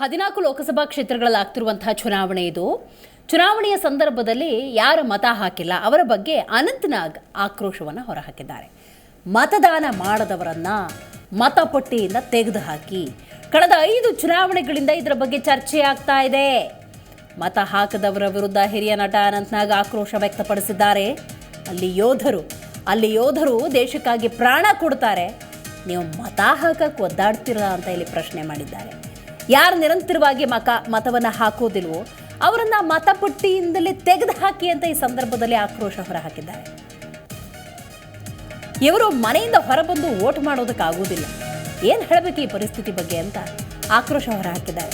ಹದಿನಾಲ್ಕು ಲೋಕಸಭಾ ಕ್ಷೇತ್ರಗಳಲ್ಲಿ ಆಗ್ತಿರುವಂತಹ ಚುನಾವಣೆ ಇದು. ಚುನಾವಣೆಯ ಸಂದರ್ಭದಲ್ಲಿ ಯಾರು ಮತ ಹಾಕಿಲ್ಲ, ಅವರ ಬಗ್ಗೆ ಅನಂತನಾಗ್ ಆಕ್ರೋಶವನ್ನು ಹೊರಹಾಕಿದ್ದಾರೆ. ಮತದಾನ ಮಾಡದವರನ್ನು ಮತಪಟ್ಟಿಯಿಂದ ತೆಗೆದುಹಾಕಿ. ಕಳೆದ ಐದು ಚುನಾವಣೆಗಳಿಂದ ಇದರ ಬಗ್ಗೆ ಚರ್ಚೆ ಆಗ್ತಾ ಇದೆ. ಮತ ಹಾಕದವರ ವಿರುದ್ಧ ಹಿರಿಯ ನಟ ಅನಂತನಾಗ್ ಆಕ್ರೋಶ ವ್ಯಕ್ತಪಡಿಸಿದ್ದಾರೆ. ಅಲ್ಲಿ ಯೋಧರು ಅಲ್ಲಿ ಯೋಧರು ದೇಶಕ್ಕಾಗಿ ಪ್ರಾಣ ಕೊಡ್ತಾರೆ. ನೀವು ಮತ ಹಾಕಕ್ಕೆ ಒದ್ದಾಡ್ತೀರಾ ಅಂತ ಇಲ್ಲಿ ಪ್ರಶ್ನೆ ಮಾಡಿದ್ದಾರೆ. ಯಾರು ನಿರಂತರವಾಗಿ ಮಕ ಮತವನ್ನು ಹಾಕೋದಿಲ್ವೋ ಅವರನ್ನ ಮತಪಟ್ಟಿಯಿಂದಲೇ ತೆಗೆದು ಹಾಕಿ ಅಂತ ಈ ಸಂದರ್ಭದಲ್ಲಿ ಆಕ್ರೋಶ ಹೊರಹಾಕಿದ್ದಾರೆ. ಇವರು ಮನೆಯಿಂದ ಹೊರಬಂದು ವೋಟ್ ಮಾಡೋದಕ್ಕಾಗೋದಿಲ್ಲ ಏನು ಹೇಳಬೇಕು ಈ ಪರಿಸ್ಥಿತಿ ಬಗ್ಗೆ ಅಂತ ಆಕ್ರೋಶ ಹೊರಹಾಕಿದ್ದಾರೆ.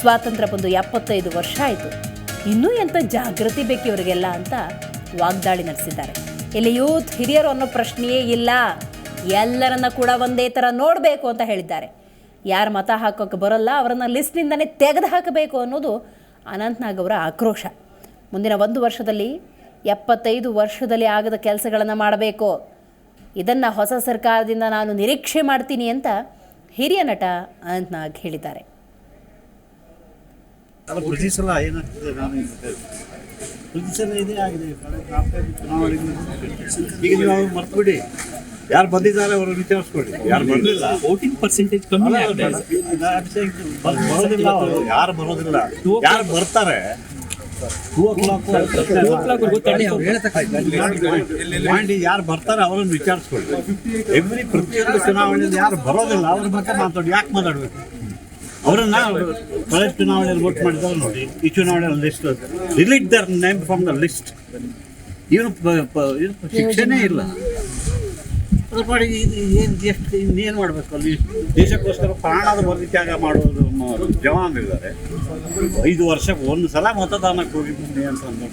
ಸ್ವಾತಂತ್ರ್ಯ ಬಂದು ಎಪ್ಪತ್ತೈದು ವರ್ಷ ಆಯಿತು. ಇನ್ನೂ ಎಂತ ಜಾಗೃತಿ ಬೇಕು ಇವರಿಗೆಲ್ಲ ಅಂತ ವಾಗ್ದಾಳಿ ನಡೆಸಿದ್ದಾರೆ. ಇಲ್ಲಿ ಯೂತ್ ಹಿರಿಯರು ಅನ್ನೋ ಪ್ರಶ್ನೆಯೇ ಇಲ್ಲ. ಎಲ್ಲರನ್ನ ಕೂಡ ಒಂದೇ ಥರ ನೋಡಬೇಕು ಅಂತ ಹೇಳಿದ್ದಾರೆ. ಯಾರು ಮತ ಹಾಕೋಕ್ಕೆ ಬರೋಲ್ಲ, ಅವರನ್ನು ಲಿಸ್ಟ್ನಿಂದನೇ ತೆಗೆದು ಹಾಕಬೇಕು ಅನ್ನೋದು ಅನಂತ್ನಾಗ್ ಅವರ ಆಕ್ರೋಶ. ಮುಂದಿನ ಒಂದು ವರ್ಷದಲ್ಲಿ, ಎಪ್ಪತ್ತೈದು ವರ್ಷದಲ್ಲಿ ಆಗದ ಕೆಲಸಗಳನ್ನು ಮಾಡಬೇಕು. ಇದನ್ನು ಹೊಸ ಸರ್ಕಾರದಿಂದ ನಾನು ನಿರೀಕ್ಷೆ ಮಾಡ್ತೀನಿ ಅಂತ ಹಿರಿಯ ನಟ ಅನಂತ್ನಾಗ್ ಹೇಳಿದ್ದಾರೆ. ಈಗ ಸಲ ಇದೇ ಆಗಿದೆ ಯಾರು ಬಂದಿದ್ದಾರೆ ಅವರು ವಿಚಾರಿಸ್ಕೊಳ್ಳಿ ಯಾರು ಬಂದಿಲ್ಲ ವೋಟಿಂಗ್ ಪರ್ಸೆಂಟೇಜ್ ಕಮ್ಮಿ ಬರೋದಿಲ್ಲ ಅವರು ಯಾರು ಬರೋದಿಲ್ಲ ಯಾರು ಬರ್ತಾರೆ ಮಾಡಿ ಯಾರು ಬರ್ತಾರೆ ಅವರನ್ನು ವಿಚಾರಿಸ್ಕೊಳ್ಳಿ ಎವ್ರಿ ಪ್ರತಿಯೊಂದು ಚುನಾವಣೆಯಲ್ಲಿ ಯಾರು ಬರೋದಿಲ್ಲ ಅವ್ರ ಬಗ್ಗೆ ಮಾತಾಡಿ ಯಾಕೆ ಮಾತಾಡಬೇಕು ಅವರನ್ನ ಕಳೆದ ಚುನಾವಣೆಯಲ್ಲಿ ವೋಟ್ ಮಾಡಿದವರು ನೋಡಿ ಈ ಚುನಾವಣೆಯಲ್ಲಿ list delete their name from the list ಏನು ಶಿಕ್ಷೆನೇ ಇಲ್ಲ ಅದ್ರ ಇದು ಏನು ಎಷ್ಟು ಇನ್ನೇನು ಮಾಡಬೇಕು ಅಲ್ಲಿ? ದೇಶಕ್ಕೋಸ್ಕರ ಪ್ರಾಣದ ಬಲಿ ತ್ಯಾಗ ಮಾಡೋದು ಜವಾನರಿದ್ದಾರೆ ಐದು ವರ್ಷಕ್ಕೆ ಒಂದು ಸಲ ಮತದಾನಕ್ಕೆ ಹೋಗಿ ಬನ್ನಿ ಅಂತ ಅಂದ್ರು.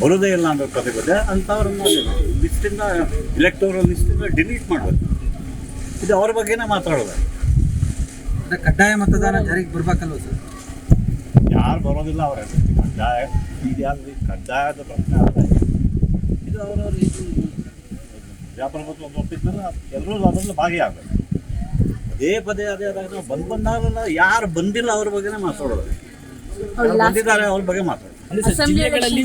ಬರೋದೇ ಇಲ್ಲ ಅನ್ನೋ ಕತೆ ಪದೇ ಅಂಥವ್ರನ್ನ ಲಿಸ್ಟಿಂದ ಇಲೆಕ್ಟೋರಲ್ ಲಿಸ್ಟಿಂದ ಡಿಲೀಟ್ ಮಾಡಬೇಕು. ಇದು ಅವ್ರ ಬಗ್ಗೆನೇ ಮಾತಾಡೋದು. ಕಡ್ಡಾಯ ಮತದಾನ ಜಾರಿಗೆ ಬರ್ಬೇಕಲ್ವ ಸರ್? ಯಾರು ಬರೋದಿಲ್ಲ ಅವರ ಕಡ್ಡಾಯ ಇದು ಯಾವ್ದು ಕಡ್ಡಾಯದ ಪ್ರಶ್ನೆ ಇದು ಅವರವ್ರ ಇದು ಒಂದು ಒಪ್ಪಿದ್ರೆ ಎಲ್ಲರೂ ಅದರಲ್ಲಿ ಭಾಗಿಯಾಗಬೇಕು. ಅದೇ ಪದೇ ಅದೇ ಆದಾಗ ನಾವು ಬಂದು ಬಂದಾಗಲ್ಲ ಯಾರು ಬಂದಿಲ್ಲ ಅವ್ರ ಬಗ್ಗೆನೇ ಮಾತಾಡೋದು. ಬಂದಿದ್ದಾರೆ ಅವ್ರ ಬಗ್ಗೆ ಮಾತಾಡೋದು. ಎಲ್ಲಿ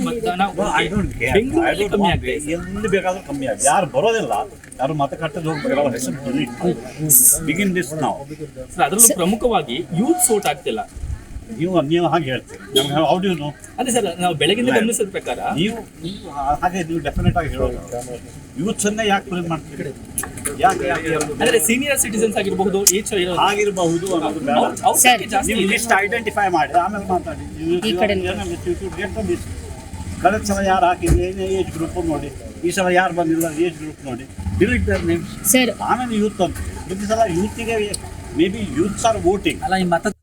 ಬೇಕಾದ್ರೂ ಕಮ್ಮಿ ಆಗಿದೆ ಯಾರು ಬರೋದಿಲ್ಲ ಯಾರು ಮತ ಕಟ್ಟದ ಹೋಗ್ಬೇಕು ಅವ್ರ ಹೆಸರು ಬಿಗಿನ್ ದಿಸ್ ನಾವು ಅದರಲ್ಲೂ ಪ್ರಮುಖವಾಗಿ ಯೂತ್ ಸೋಟ್ ಆಗ್ತಿಲ್ಲ. ನೀವು ನೀವು ಹಾಗೆ ಹೇಳ್ತೀರಿ. ನಮ್ಗೆ ಹೌ ಡು ನೋ ಅದೇ ಸರ್ ನಾವು ಬೆಳಗಿಂದ ಗಮನಿಸಿದ ಪ್ರಕಾರ ನೀವು ನೀವು ಹಾಗೆ ನೀವು ಡೆಫಿನೆಟ್ ಆಗಿ ಹೇಳೋದು. ಯೂತ್ಸ್ ಅನ್ನೇ ಯಾಕೆ ಪ್ಲೇನ್ ಮಾಡ್ತಾರೆ? ಯಾಕೆ? ಅಂದ್ರೆ ಸೀನಿಯರ್ ಸಿಟಿಸನ್ಸ್ ಆಗಿರಬಹುದು ಏಜ್ ಆಗಿರಬಹುದು ನೀವು ಲಿಸ್ಟ್ ಐಡೆಂಟಿಫೈ ಮಾಡಿ ಆಮೇಲೆ ಮಾತಾಡಿ. ಕಳೆದ ಸಲ ಯಾರು ಹಾಕಿದ್ರು? ಏನೇ ಏಜ್ ಗ್ರೂಪ್ ನೋಡಿ. ಈ ಸಲ ಯಾರು ಬಂದಿಲ್ಲ? ಏಜ್ ಗ್ರೂಪ್ ನೋಡಿ. ಡಿಲೀಟ್ ದರ್ ನೇಮ್ ಸರ್ ಆಮೇಲೆ ಯೂತ್ ಅಂತ ಪ್ರತಿ ಸಲ ಯೂತ್ಗೆ may be youths are voting ಅಲ್ಲ ಈ ಮತ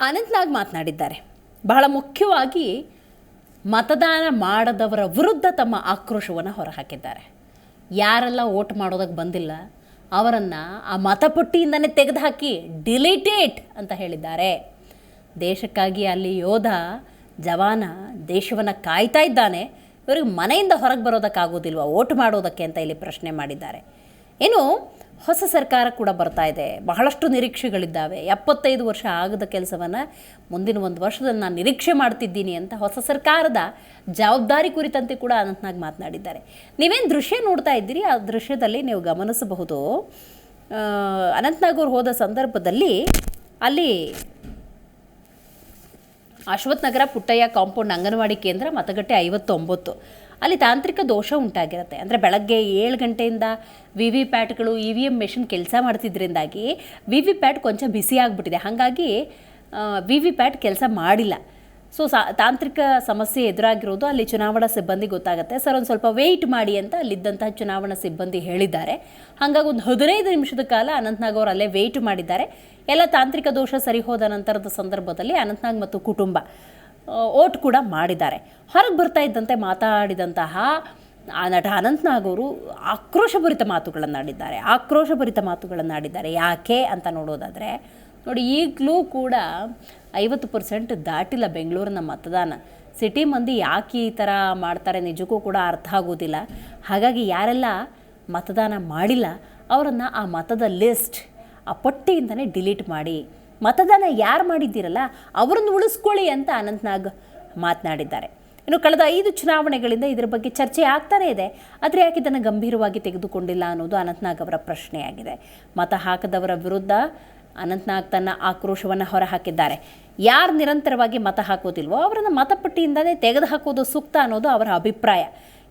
ಅನಂತ್ನಾಗ್ ಮಾತನಾಡಿದ್ದಾರೆ. ಬಹಳ ಮುಖ್ಯವಾಗಿ ಮತದಾನ ಮಾಡದವರ ವಿರುದ್ಧ ತಮ್ಮ ಆಕ್ರೋಶವನ್ನು ಹೊರಹಾಕಿದ್ದಾರೆ. ಯಾರೆಲ್ಲ ಓಟ್ ಮಾಡೋದಕ್ಕೆ ಬಂದಿಲ್ಲ, ಅವರನ್ನು ಆ ಮತಪಟ್ಟಿಯಿಂದನೇ ತೆಗೆದುಹಾಕಿ ಡಿಲೀಟೇಟ್ ಅಂತ ಹೇಳಿದ್ದಾರೆ. ದೇಶಕ್ಕಾಗಿ ಅಲ್ಲಿ ಯೋಧ, ಜವಾನ, ದೇಶವನ್ನು ಕಾಯ್ತಾ ಇದ್ದಾನೆ. ಇವರಿಗೆ ಮನೆಯಿಂದ ಹೊರಗೆ ಬರೋದಕ್ಕಾಗೋದಿಲ್ವ? ಓಟ್ ಮಾಡೋದಕ್ಕೆ ಅಂತ ಇಲ್ಲಿ ಪ್ರಶ್ನೆ ಮಾಡಿದ್ದಾರೆ. ಇನ್ನು ಹೊಸ ಸರ್ಕಾರ ಕೂಡ ಬರ್ತಾ ಇದೆ. ಬಹಳಷ್ಟು ನಿರೀಕ್ಷೆಗಳಿದ್ದಾವೆ. ಎಪ್ಪತ್ತೈದು ವರ್ಷ ಆಗದ ಕೆಲಸವನ್ನು ಮುಂದಿನ ಒಂದು ವರ್ಷದಲ್ಲಿ ನಾನು ನಿರೀಕ್ಷೆ ಮಾಡ್ತಿದ್ದೀನಿ ಅಂತ ಹೊಸ ಸರ್ಕಾರದ ಜವಾಬ್ದಾರಿ ಕುರಿತಂತೆ ಕೂಡ ಅನಂತನಾಗ್ ಮಾತನಾಡಿದ್ದಾರೆ. ನೀವೇನು ದೃಶ್ಯ ನೋಡ್ತಾ ಇದ್ದೀರಿ? ಆ ದೃಶ್ಯದಲ್ಲಿ ನೀವು ಗಮನಿಸಬಹುದು. ಅನಂತನಾಗ್ ಅವ್ರು ಹೋದ ಸಂದರ್ಭದಲ್ಲಿ ಅಲ್ಲಿ ಅಶ್ವಥ್ ನಗರ ಪುಟ್ಟಯ್ಯ ಕಾಂಪೌಂಡ್ ಅಂಗನವಾಡಿ ಕೇಂದ್ರ ಮತಗಟ್ಟೆ ಐವತ್ತೊಂಬತ್ತು. ಅಲ್ಲಿ ತಾಂತ್ರಿಕ ದೋಷ ಉಂಟಾಗಿರುತ್ತೆ. ಅಂದರೆ ಬೆಳಗ್ಗೆ ಏಳು ಗಂಟೆಯಿಂದ ವಿ ವಿ ಪ್ಯಾಟ್ಗಳು ಇ ವಿ ಎಂ ಮೆಷಿನ್ ಕೆಲಸ ಮಾಡ್ತಿದ್ದರಿಂದಾಗಿ ವಿ ವಿ ಪ್ಯಾಟ್ ಕೊಂಚ ಬಿಸಿ ಆಗಿಬಿಟ್ಟಿದೆ. ಹಾಗಾಗಿ ವಿ ವಿ ಪ್ಯಾಟ್ ಕೆಲಸ ಮಾಡಿಲ್ಲ. ಸೊ ಸಾ, ತಾಂತ್ರಿಕ ಸಮಸ್ಯೆ ಎದುರಾಗಿರೋದು ಅಲ್ಲಿ ಚುನಾವಣಾ ಸಿಬ್ಬಂದಿ ಗೊತ್ತಾಗುತ್ತೆ. ಸರ್, ಒಂದು ಸ್ವಲ್ಪ ವೆಯ್ಟ್ ಮಾಡಿ ಅಂತ ಅಲ್ಲಿದ್ದಂತಹ ಚುನಾವಣಾ ಸಿಬ್ಬಂದಿ ಹೇಳಿದ್ದಾರೆ. ಹಾಗಾಗಿ ಒಂದು ಹದಿನೈದು ನಿಮಿಷದ ಕಾಲ ಅನಂತ್ನಾಗ್ ಅವರು ಅಲ್ಲೇ ವೆಯ್ಟ್ ಮಾಡಿದ್ದಾರೆ. ಎಲ್ಲ ತಾಂತ್ರಿಕ ದೋಷ ಸರಿ ಹೋದ ನಂತರದ ಸಂದರ್ಭದಲ್ಲಿ ಅನಂತ್ನಾಗ್ ಮತ್ತು ಕುಟುಂಬ. ಓಟ್ ಕೂಡ ಮಾಡಿದ್ದಾರೆ. ಹೊರಗೆ ಬರ್ತಾ ಇದ್ದಂತೆ ಮಾತಾಡಿದಂತಹ ಆ, ನಟ ಅನಂತ್ನಾಗ್ ಅವರು ಆಕ್ರೋಶಭರಿತ ಮಾತುಗಳನ್ನು ಆಡಿದ್ದಾರೆ. ಆಕ್ರೋಶಭರಿತ ಮಾತುಗಳನ್ನು ಆಡಿದ್ದಾರೆ. ಯಾಕೆ ಅಂತ ನೋಡೋದಾದರೆ, ನೋಡಿ, ಈಗಲೂ ಕೂಡ ಐವತ್ತು ಪರ್ಸೆಂಟ್ ದಾಟಿಲ್ಲ ಬೆಂಗಳೂರಿನ ಮತದಾನ. ಸಿಟಿ ಮಂದಿ ಯಾಕೆ ಈ ಥರ ಮಾಡ್ತಾರೆ ನಿಜಕ್ಕೂ ಕೂಡ ಅರ್ಥ ಆಗೋದಿಲ್ಲ. ಹಾಗಾಗಿ ಯಾರೆಲ್ಲ ಮತದಾನ ಮಾಡಿಲ್ಲ, ಅವರನ್ನು ಆ ಮತದ ಲಿಸ್ಟ್ ಆ ಪಟ್ಟಿಯಿಂದನೇ ಡಿಲೀಟ್ ಮಾಡಿ ಮತದಾನ ಯಾರು ಮಾಡಿದ್ದೀರಲ್ಲ, ಅವರನ್ನು ಉಳಿಸ್ಕೊಳ್ಳಿ ಅಂತ ಅನಂತ್ನಾಗ್ ಮಾತನಾಡಿದ್ದಾರೆ. ಇನ್ನು ಕಳೆದ ಐದು ಚುನಾವಣೆಗಳಿಂದ ಇದರ ಬಗ್ಗೆ ಚರ್ಚೆ ಆಗ್ತಾನೇ ಇದೆ, ಆದರೆ ಯಾಕೆ ಇದನ್ನು ಗಂಭೀರವಾಗಿ ತೆಗೆದುಕೊಂಡಿಲ್ಲ ಅನ್ನೋದು ಅನಂತ್ನಾಗ್ ಅವರ ಪ್ರಶ್ನೆಯಾಗಿದೆ. ಮತ ಹಾಕದವರ ವಿರುದ್ಧ ಅನಂತ್ನಾಗ್ ತನ್ನ ಆಕ್ರೋಶವನ್ನು ಹೊರಹಾಕಿದ್ದಾರೆ. ಯಾರು ನಿರಂತರವಾಗಿ ಮತ ಹಾಕೋದಿಲ್ವೋ ಅವರನ್ನು ಮತಪಟ್ಟಿಯಿಂದಲೇ ತೆಗೆದು ಹಾಕೋದು ಸೂಕ್ತ ಅನ್ನೋದು ಅವರ ಅಭಿಪ್ರಾಯ.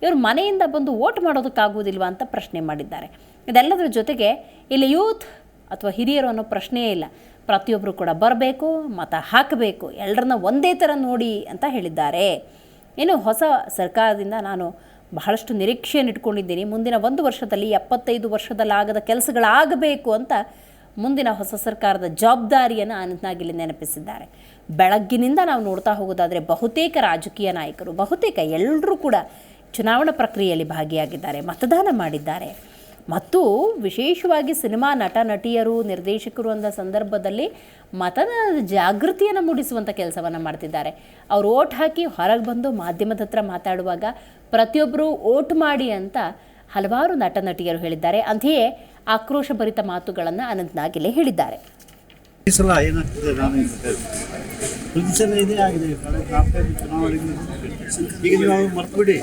ಇವರು ಮನೆಯಿಂದ ಬಂದು ವೋಟ್ ಮಾಡೋದಕ್ಕಾಗುವುದಿಲ್ವ ಅಂತ ಪ್ರಶ್ನೆ ಮಾಡಿದ್ದಾರೆ. ಇದೆಲ್ಲದರ ಜೊತೆಗೆ ಇಲ್ಲಿ ಯೂತ್ ಅಥವಾ ಹಿರಿಯರು ಅನ್ನೋ ಪ್ರಶ್ನೆಯೇ ಇಲ್ಲ. ಪ್ರತಿಯೊಬ್ಬರು ಕೂಡ ಬರಬೇಕು, ಮತ ಹಾಕಬೇಕು ಎಲ್ಲರನ್ನ ಒಂದೇ ಥರ ನೋಡಿ ಅಂತ ಹೇಳಿದ್ದಾರೆ. ಇನ್ನು ಹೊಸ ಸರ್ಕಾರದಿಂದ ನಾನು ಬಹಳಷ್ಟು ನಿರೀಕ್ಷೆಯನ್ನು ಇಟ್ಕೊಂಡಿದ್ದೀನಿ. ಮುಂದಿನ ಒಂದು ವರ್ಷದಲ್ಲಿ ಎಪ್ಪತ್ತೈದು ವರ್ಷದಲ್ಲಾಗದ ಕೆಲಸಗಳಾಗಬೇಕು ಅಂತ ಮುಂದಿನ ಹೊಸ ಸರ್ಕಾರದ ಜವಾಬ್ದಾರಿಯನ್ನು ಅನಂತನಾಗಿಲ್ಲಿ ನೆನಪಿಸಿದ್ದಾರೆ. ಬೆಳಗ್ಗಿನಿಂದ ನಾವು ನೋಡ್ತಾ ಹೋಗೋದಾದರೆ ಬಹುತೇಕ ರಾಜಕೀಯ ನಾಯಕರು, ಬಹುತೇಕ ಎಲ್ಲರೂ ಕೂಡ ಚುನಾವಣಾ ಪ್ರಕ್ರಿಯೆಯಲ್ಲಿ ಭಾಗಿಯಾಗಿದ್ದಾರೆ, ಮತದಾನ ಮಾಡಿದ್ದಾರೆ. ಮತ್ತು ವಿಶೇಷವಾಗಿ ಸಿನಿಮಾ ನಟ, ನಟಿಯರು, ನಿರ್ದೇಶಕರು ಅಂದ ಸಂದರ್ಭದಲ್ಲಿ ಮತದಾನದ ಜಾಗೃತಿಯನ್ನು ಮೂಡಿಸುವಂಥ ಕೆಲಸವನ್ನು ಮಾಡ್ತಿದ್ದಾರೆ. ಅವರು ಓಟ್ ಹಾಕಿ ಹೊರಗೆ ಬಂದು ಮಾಧ್ಯಮದ ಹತ್ರ ಮಾತಾಡುವಾಗ ಪ್ರತಿಯೊಬ್ಬರು ಓಟ್ ಮಾಡಿ ಅಂತ ಹಲವಾರು ನಟ, ನಟಿಯರು ಹೇಳಿದ್ದಾರೆ. ಅಂತೆಯೇ ಆಕ್ರೋಶಭರಿತ ಮಾತುಗಳನ್ನು ಅನಂತ್ ನಾಗಿಲೆ ಹೇಳಿದ್ದಾರೆ. ಈಗ ನೀವು ಮರ್ತ್ಬಿಡಿ.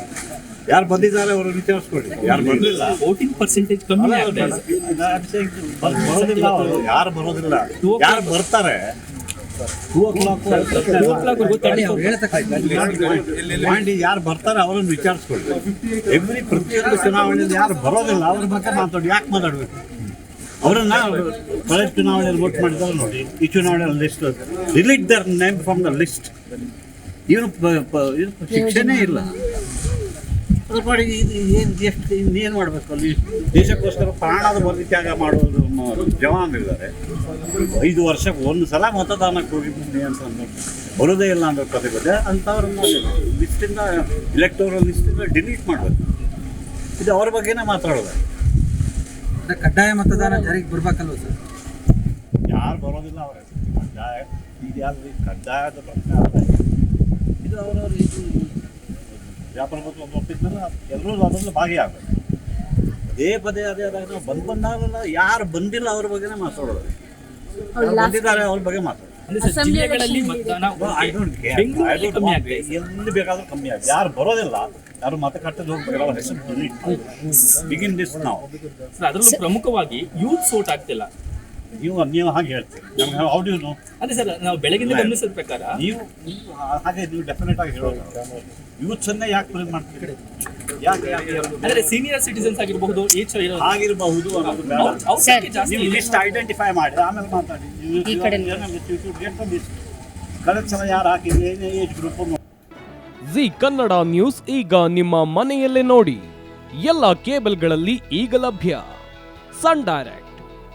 ಯಾರು ಬಂದಿದ್ದಾರೆ ಅವರು ವಿಚಾರಿಸ್ಕೊಳ್ಳಿ ಯಾರು ಬರಲಿಲ್ಲ ವೋಟಿಂಗ್ ಪರ್ಸೆಂಟೇಜ್ ಕಮ್ಮಿ ಬರೋದಿಲ್ಲ ಅವರು ಯಾರು ಬರೋದಿಲ್ಲ ಯಾರು ಬರ್ತಾರೆ ಮಾಡಿ ಯಾರು ಬರ್ತಾರೆ ಅವರನ್ನು ವಿಚಾರಿಸ್ಕೊಳ್ಳಿ ಎವ್ರಿ ಪ್ರತಿಯೊಂದು ಚುನಾವಣೆಯಲ್ಲಿ ಯಾರು ಬರೋದಿಲ್ಲ ಅವ್ರ ಬಗ್ಗೆ ಮಾತಾಡಿ ಯಾಕೆ ಮಾತಾಡಬೇಕು ಅವರನ್ನ ಕಳೆದ ಚುನಾವಣೆಯಲ್ಲಿ ವೋಟ್ ಮಾಡಿದ್ದಾರೆ ನೋಡಿ ಈ ಚುನಾವಣೆಯಲ್ಲಿ list delete their name from the list ಇವನು ಶಿಕ್ಷೆನೇ ಇಲ್ಲ ಅದ್ರ ಇದು ಏನು ಎಷ್ಟು ಇನ್ನೇನು ಮಾಡಬೇಕು ಅಲ್ಲಿ? ದೇಶಕ್ಕೋಸ್ಕರ ಪ್ರಾಣದ ಬರ್ದಿ ತ್ಯಾಗ ಮಾಡೋದು ಜವಾನರಿದ್ದಾರೆ. ಐದು ವರ್ಷಕ್ಕೆ ಒಂದು ಸಲ ಮತದಾನಕ್ಕೆ ಹೋಗಿ ಅಂತ ಅಂದ್ರು. ಬರೋದೇ ಇಲ್ಲ ಅಂದ್ರೆ ಕತೆ ಕತೆ ಅಂಥವ್ರನ್ನ ಲಿಸ್ಟಿಂದ ಇಲೆಕ್ಟೋರಲ್ ಲಿಸ್ಟಿಂದ ಡಿಲೀಟ್ ಮಾಡಬೇಕು. ಇದು ಅವ್ರ ಬಗ್ಗೆನೇ ಮಾತಾಡೋದು. ಕಡ್ಡಾಯ ಮತದಾನ ಜಾರಿಗೆ ಬರ್ಬೇಕಲ್ವ ಸರ್? ಯಾರು ಬರೋದಿಲ್ಲ ಅವ್ರ. ಕಡ್ಡಾಯ ಇದು ಯಾವ್ದು? ಕಡ್ಡಾಯದ ಪ್ರಶ್ನೆ ಇದು ಅವರವ್ರ ಇದು ಪ್ರಜಾಪ್ರಭುತ್ವ ಒಪ್ಪಿದ್ಮೇಲೆ ಎಲ್ಲರೂ ಅದರಲ್ಲಿ ಭಾಗಿಯಾಗಬೇಕು. ಪದೇ ಪದೇ ಅದೇ ಆದಾಗ ನಾವು ಬಂದು ಬಂದಾಗಲ್ಲ ಯಾರು ಬಂದಿಲ್ಲ ಅವ್ರ ಬಗ್ಗೆನೇ ಮಾತಾಡೋದು. ಬಂದಿದ್ದಾರೆ ಅವ್ರ ಬಗ್ಗೆ ಮಾತಾಡೋದು. ಜಿಲ್ಲೆಗಳಲ್ಲಿ ಎಲ್ಲಿ ಬೇಕಾದ್ರೂ ಕಮ್ಮಿ ಆಗಿದೆ ಯಾರು ಬರೋದಿಲ್ಲ ಯಾರು ಮತ ಕಟ್ಟದ ಹೋಗ್ಬೇಕಲ್ಲ ಅವ್ರ ಹೆಸರು ಬಿಗಿನ್ ದಿಸ್ ನಾವು ಅದರಲ್ಲೂ ಪ್ರಮುಖವಾಗಿ ಯೂತ್ ಸೋಟ್ ಆಗ್ತಿಲ್ಲ. ನೀವು ನೀವು ಹಾಗೆ ಹೇಳ್ತೀರಿ. ನಮ್ಗೆ ನಾವು ಡು ಅದೇ ಸರ್ ನಾವು ಬೆಳಗಿಂದ ಗಮನಿಸಿದ ಪ್ರಕಾರ ನೀವು ನೀವು ಹಾಗೆ ನೀವು ಡೆಫಿನೆಟ್ ಆಗಿ ಹೇಳೋದು. ಯೂತ್ಸನ್ನೇ ಯಾಕೆ ಪ್ಲೇನ್ ಮಾಡ್ತೀರಿ? ಯಾಕೆ ಯಾಕೆ ಯಾಕೆ? ಅಂದ್ರೆ ಸೀನಿಯರ್ ಸಿಟಿಸನ್ಸ್ ಆಗಿರಬಹುದು ಏಜ್ ಆಗಿರಬಹುದು ನೀವು ಲಿಸ್ಟ್ ಐಡೆಂಟಿಫೈ ಮಾಡಿ. ಆಮೇಲೆ ಮಾತಾಡಿ. ಈ ಕಡೆ. ಕಳೆದ ಸಲ ಯಾರು ಹಾಕಿದ್ರೆ? ಏನೇ age group Zee Kannada news ಈಗ ನಿಮ್ಮ ಮನೆಯಲ್ಲೇ ನೋಡಿ. ಎಲ್ಲ ಕೇಬಲ್ಗಳಲ್ಲಿ ಈಗ ಲಭ್ಯ. Sun Direct.